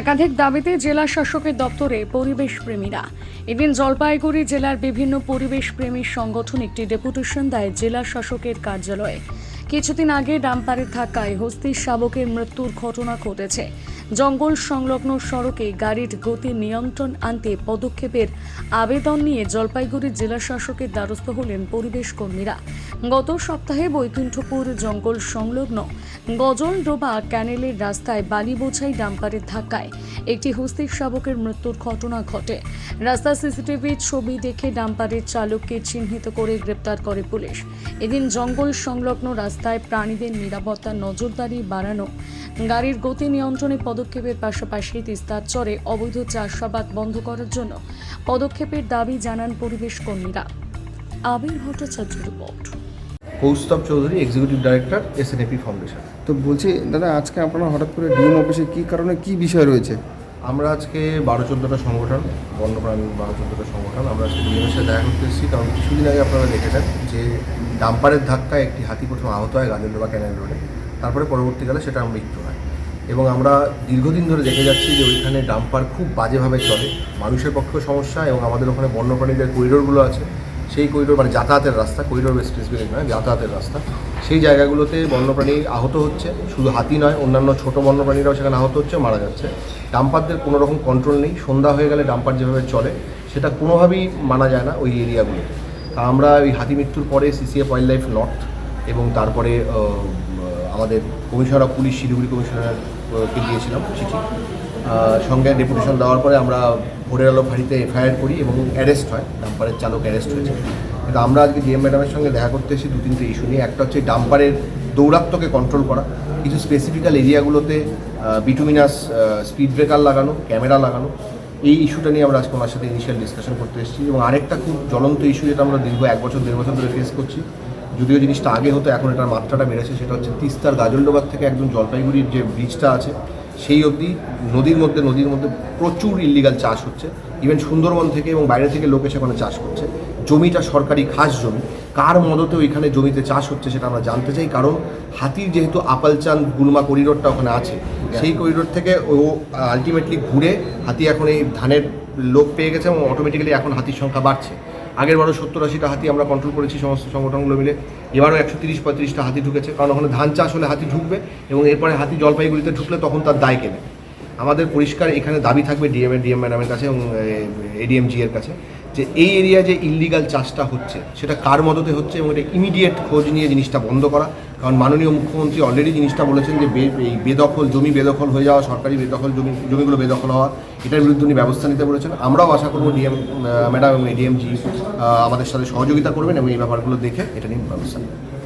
একাধিক দাবিতে জেলা শাসকের দপ্তরে পরিবেশ প্রেমীরা এদিন জলপাইগুড়ি জেলার বিভিন্ন পরিবেশ প্রেমী সংগঠন একটি ডেপুটেশন দেয় জেলা শাসকের কার্যালয়ে। কিছুদিন আগে ডাম্পারের থাকায় হস্তির শাবকের মৃত্যুর ঘটনা ঘটেছে। জঙ্গল সংলগ্ন সড়কে গাড়ির গতি নিয়ন্ত্রণ আনতে পদক্ষেপের আবেদন নিয়ে জলপাইগুড়ি জেলা শাসকের দ্বারস্থ হলেন পরিবেশ কর্মীরা। গত সপ্তাহে বৈকুণ্ঠপুর জঙ্গল সংলগ্ন গজল ডোবা ক্যানেলের রাস্তায় বালি বোঝাই ডাম্পারের ধাক্কায় একটি হস্তির শাবকের মৃত্যুর ঘটনা ঘটে। রাস্তার সিসিটিভি ছবি দেখে ডাম্পারের চালককে চিহ্নিত করে গ্রেপ্তার করে পুলিশ। এদিন জঙ্গল সংলগ্ন রাস্তায় প্রাণীদের নিরাপত্তা নজরদারি বাড়ানো, গাড়ির গতি নিয়ন্ত্রণে পদক্ষেপের পাশাপাশি তিস্তার চরে অবৈধ চাষাবাদ বন্ধ করার জন্য পদক্ষেপের দাবি জানান পরিবেশ কর্মীরা। Abir Bhattacharya report. Kaustav Chowdhury executive director SNAP foundation তো বলছি দাদা আজকে আপনারা হঠাৎ করে ডিএম অফিসে কী কারণে কী বিষয় রয়েছে? আমরা আজকে বারো চোদ্দোটা সংগঠন বন্যপ্রাণী বারো চোদ্দোটা সংগঠন আমরা আজকে ডিএমের সাথে দেখা করতে এসেছি। কারণ কিছুদিন আগে আপনারা দেখেছেন যে ডাম্পারের ধাক্কায় একটি হাতি প্রথম আহত হয় গাজলডোবা ক্যানেল রোডে। তারপরে পরবর্তীকালে সেটা মৃত্যু হয়। এবং আমরা দীর্ঘদিন ধরে দেখে যাচ্ছি যে ওইখানে ডাম্পার খুব বাজেভাবে চলে। মানুষের পক্ষেও সমস্যা এবং আমাদের ওখানে বন্যপ্রাণীদের করিডোরগুলো আছে। সেই করিডোর মানে যাতায়াতের রাস্তা, করিডোর স্পেসিফিক নয়, যাতায়াতের রাস্তা। সেই জায়গাগুলোতে বন্যপ্রাণী আহত হচ্ছে, শুধু হাতি নয়, অন্যান্য ছোট বন্যপ্রাণীরাও সেখানে আহত হচ্ছে, মারা যাচ্ছে। ডাম্পারদের কোনো রকম কন্ট্রোল নেই, সন্ধ্যা হয়ে গেলে ডাম্পার যেভাবে চলে, সেটা কোনোভাবেই মানা যায় না ওই এরিয়াগুলোতে। তা আমরা ওই হাতি মৃত্যুর পরে সিসিএফ ওয়াইল্ড লাইফ নর্থ এবং তারপরে আমাদের কমিশনার অফ পুলিশ, শিলিগুড়ি কমিশনারকে দিয়েছিলাম চিঠি। সঙ্গে ডেপুটেশন দেওয়ার পরে আমরা ভোরের আলো ফাঁড়িতে এফআইআর করি এবং অ্যারেস্ট হয় ডাম্পারের চালক অ্যারেস্ট হয়েছে। কিন্তু আমরা আজকে ডিএম ম্যাডামের সঙ্গে দেখা করতে এসেছি দু তিনটে ইস্যু নিয়ে। একটা হচ্ছে ডাম্পারের দৌরাত্মকে কন্ট্রোল করা। কিছু স্পেসিফিক্যাল এরিয়াগুলোতে বিটুমিনাস স্পিড ব্রেকার লাগানো ক্যামেরা লাগানো। এই ইস্যুটা নিয়ে আমরা আজকে ওনার সাথে ইনিশিয়াল ডিসকাশন করতে এসেছি। এবং আরেকটা খুব জ্বলন্ত ইস্যু যেটা আমরা দীর্ঘ এক বছর, দেড় বছর ধরে ফেস করছি যদিও জিনিসটা আগে হতো, এখন এটার মাত্রাটা বেড়েছে, সেটা হচ্ছে তিস্তার গাজলডোবার থেকে একদম জলপাইগুড়ির যে ব্রিজটা আছে, সেই অবধি নদীর মধ্যে নদীর মধ্যে প্রচুর ইলিগাল চাষ হচ্ছে। ইভেন সুন্দরবন থেকে এবং বাইরে থেকে লোকে সেখানে চাষ করছে। জমিটা সরকারি খাস জমি। কার মদতে ওইখানে জমিতে চাষ হচ্ছে সেটা আমরা জানতে চাই, কারণ হাতির যেহেতু আপালচাঁদ, গুলমা করিডোরটা ওখানে আছে, সেই করিডোর থেকে ও আলটিমেটলি ঘুরে হাতি এখন এই ধানের লোক পেয়ে গেছে এবং অটোমেটিক্যালি এখন হাতির সংখ্যা বাড়ছে। আগের বারও সত্তর আশিটা হাতি আমরা কন্ট্রোল করেছি সমস্ত সংগঠনগুলো মিলে। এবারও একশো তিরিশ পঁয়ত্রিশটা হাতি ঢুকেছে। কারণ ওখানে ধান চাষ হলে হাতি ঢুকবে এবং এরপরে হাতি জলপাইগুড়িতে ঢুকলে তখন তার দায় কেনে আমাদের পরিষ্কার এখানে দাবি থাকবে ডিএম ডিএম ম্যাডামের কাছে এবং এডিএমজি এর কাছে যে এই এরিয়া যে ইলিগাল চাষটা হচ্ছে, সেটা কার মদতে হচ্ছে এবং এটা ইমিডিয়েট খোঁজ নিয়ে জিনিসটা বন্ধ করা। কারণ মাননীয় মুখ্যমন্ত্রী অলরেডি জিনিসটা বলেছেন যে এই বেদখল, জমি বেদখল হয়ে যাওয়া, সরকারি বেদখল, জমি জমিগুলো বেদখল হওয়া, এটার বিরুদ্ধে উনি ব্যবস্থা নিতে বলেছেন। আমরাও আশা করব ডিএম ম্যাডাম এবং এডিএমজি আমাদের সাথে সহযোগিতা করবেন এবং এই ব্যাপারগুলো দেখে এটা নিয়ে ব্যবস্থা নেবেন।